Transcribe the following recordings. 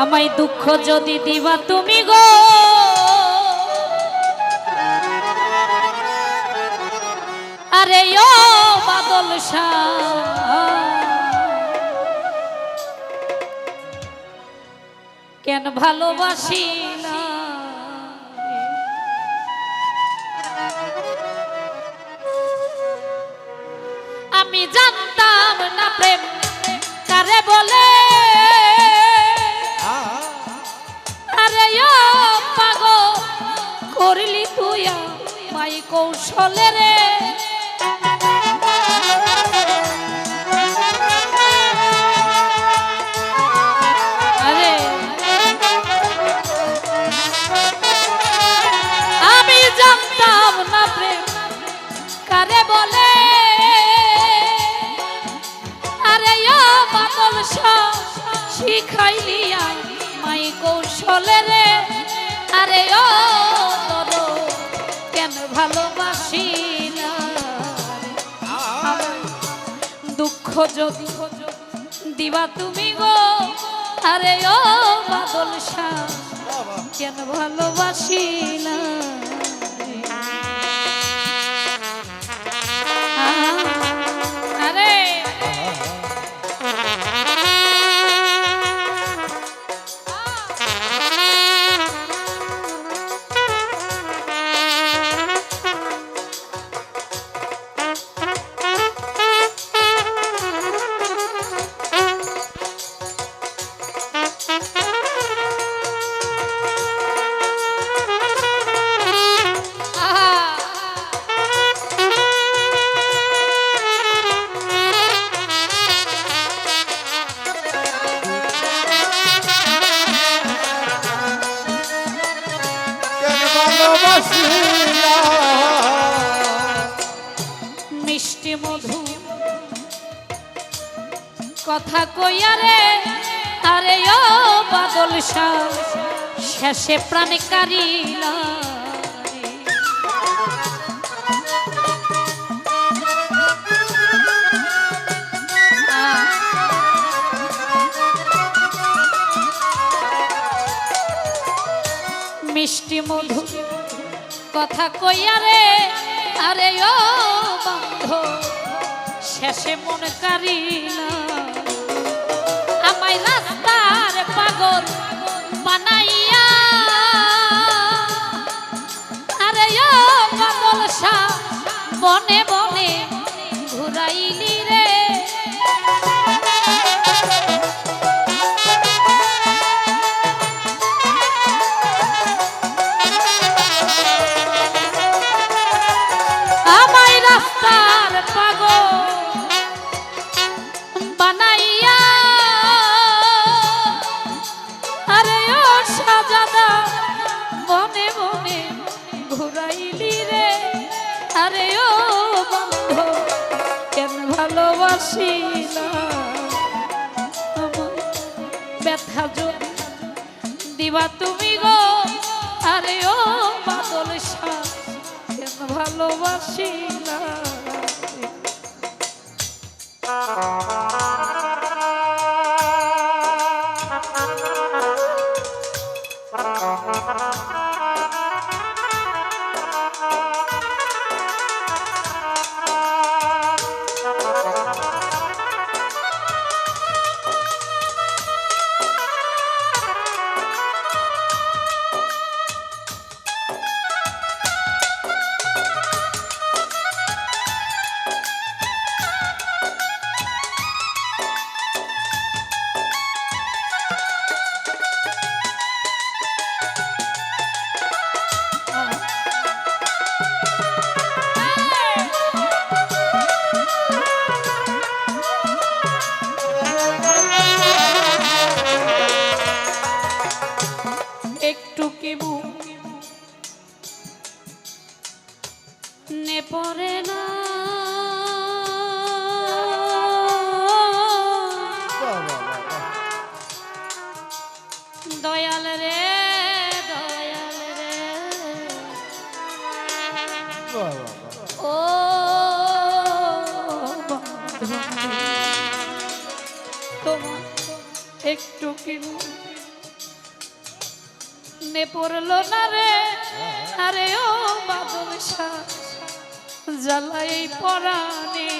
আমায় দুঃখ যদি দিবা তুমি গো। আরে ও বাদল কেন ভালোবাসি না আমি জানতাম কৌশলে রে। আমি জানতাম না বলে। আরে শাহ শিখাইলিয়া মাই কৌশলে রে। আরে ও ভালোবাসি না। দুঃখ যদি দিবা তুমি গো আরে ও বাদল কেন ভালোবাসি না? মিষ্টি মধু। কথা কইয়া রে আরে ও বাদল শেষে প্রাণে কারিলা মিষ্টি মধু। কথা কইয়া রে, আরে ও বন্ধ, শেষে মন কারি আমায় রাস্তার পাগল বানাইয়া। আরে ও বাদল শাহ আরে ও বন্ধ, কেন ভালোবাসি না ব্যথা যদি দিবা তুমি গো, আরে ও বাদল কেন ভালোবাসি না নে পড়ে না। দয়াল রে দয়াল রে। ও তোমার একটু কি নে পড়ল না রে আরে ও বাদল শাহ জ্বালাই পরাণে।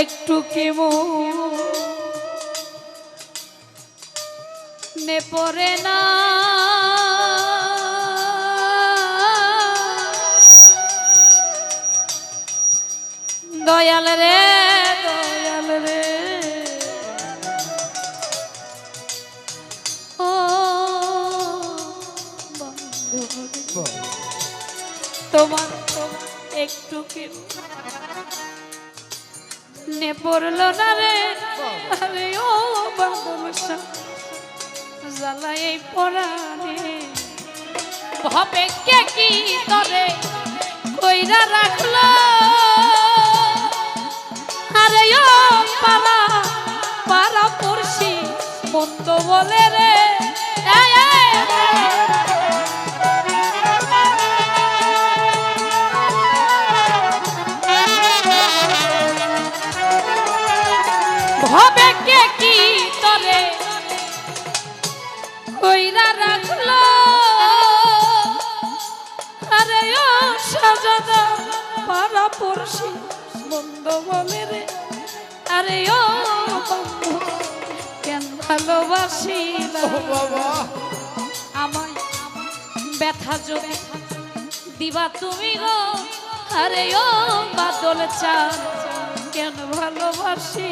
একটু কেমন নে পড়ে না? দয়াল রে তোমার একটু নে পড়ল না রে? আরে ও জ্বালাই পরাণে। ভাবে কে কি কইরা রাখল? আরে ও পারা পড়ছি মন্দ বলে রে। পড়ছি বন্ধ বলে রে। আরে ও বন্ধু কেন ভালোবাসি বাবা। আমায় ব্যথা যদি দিবা তুমি গো। আরে ও বাদল চান কেন ভালোবাসি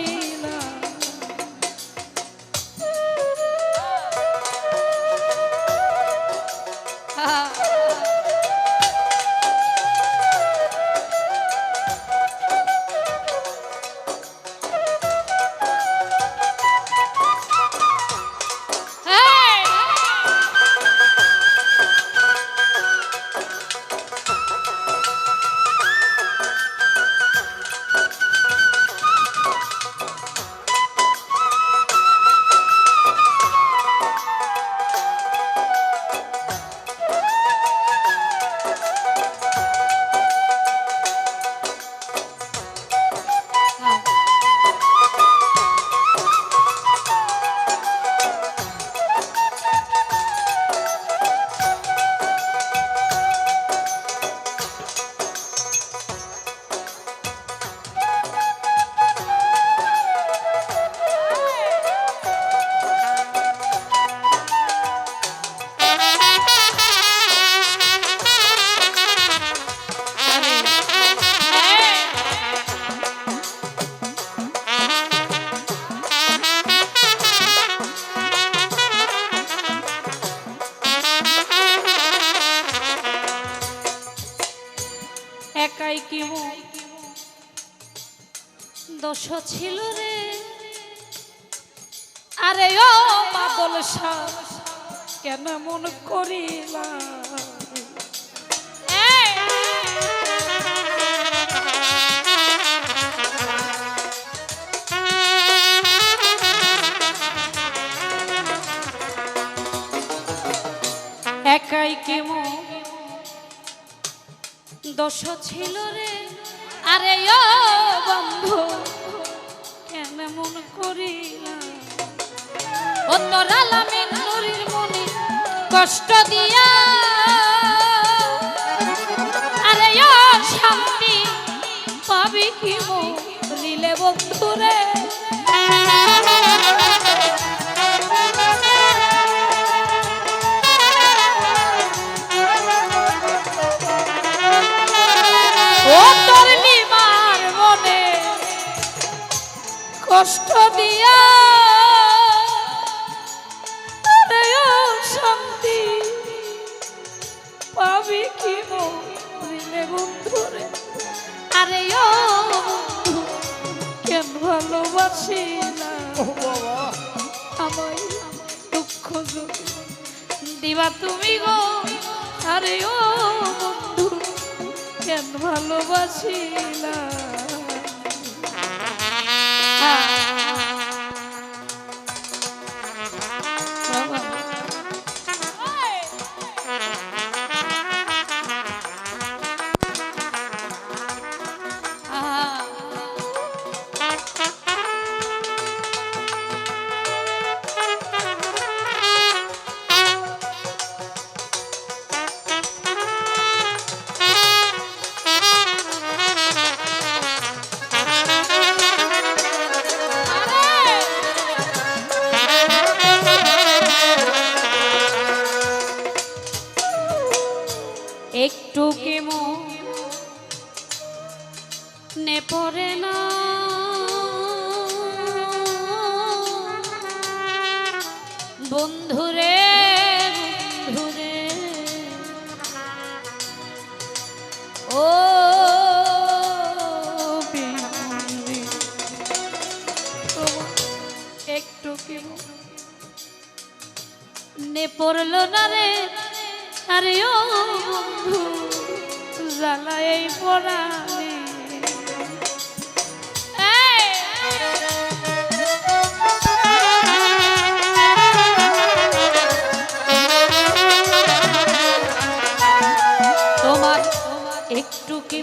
দোষ ছিল রে। আরে ও শাহ কেন মন করিলা? এই! একাই কেমন? দোষ ছিল রে। আরে ও বন্ধু, কেন মন আলামিন নুরির মনে কষ্ট দিয়া। আরে ও শান্তি পাবি কি মরিলে বন্ধু কষ্ট দিয়া শান্তি পাবি কি বন্ধুরে? আরে ও কেন ভালোবাসি না? আমায় দুঃখ দিবা তুমি গো। আরে ও বন্ধু কেন ভালোবাসি না? Ah. নে পড়ল না রে, আরে ও বন্ধু, জ্বালা এই পড়ালে। একটু কি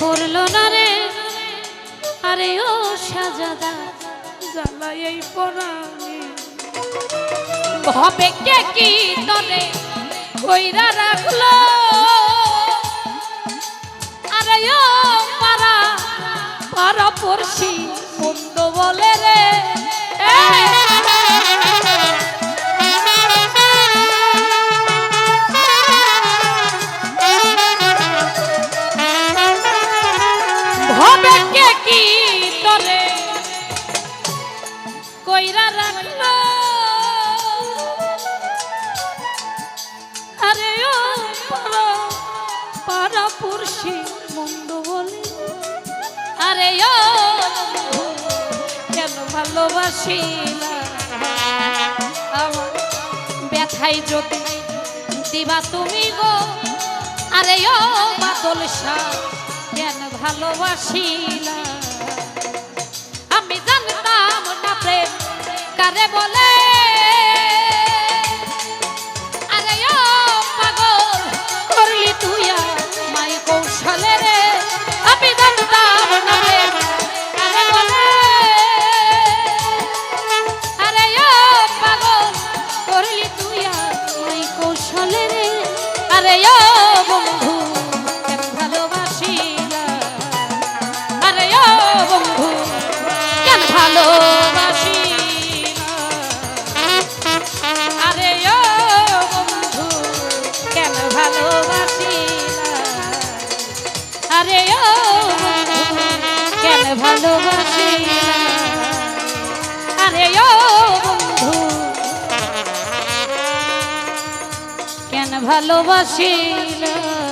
পড়ল না রে, আরে ও সাজাদা। জ্বালা এই পড়ালে হবে কে কি তরে কইরা রাখল? আরে ও পারা পারা পড়ছি বন্ধ বলে রে। কেন ভালোবাসি না। আমার ব্যথাই যদি দিবা তুমি গো, আরে ও বাদল শাহ কেন ভালোবাসি না? আমি জানতাম না প্রেম কারে বলে। কেন ভালোবাসি না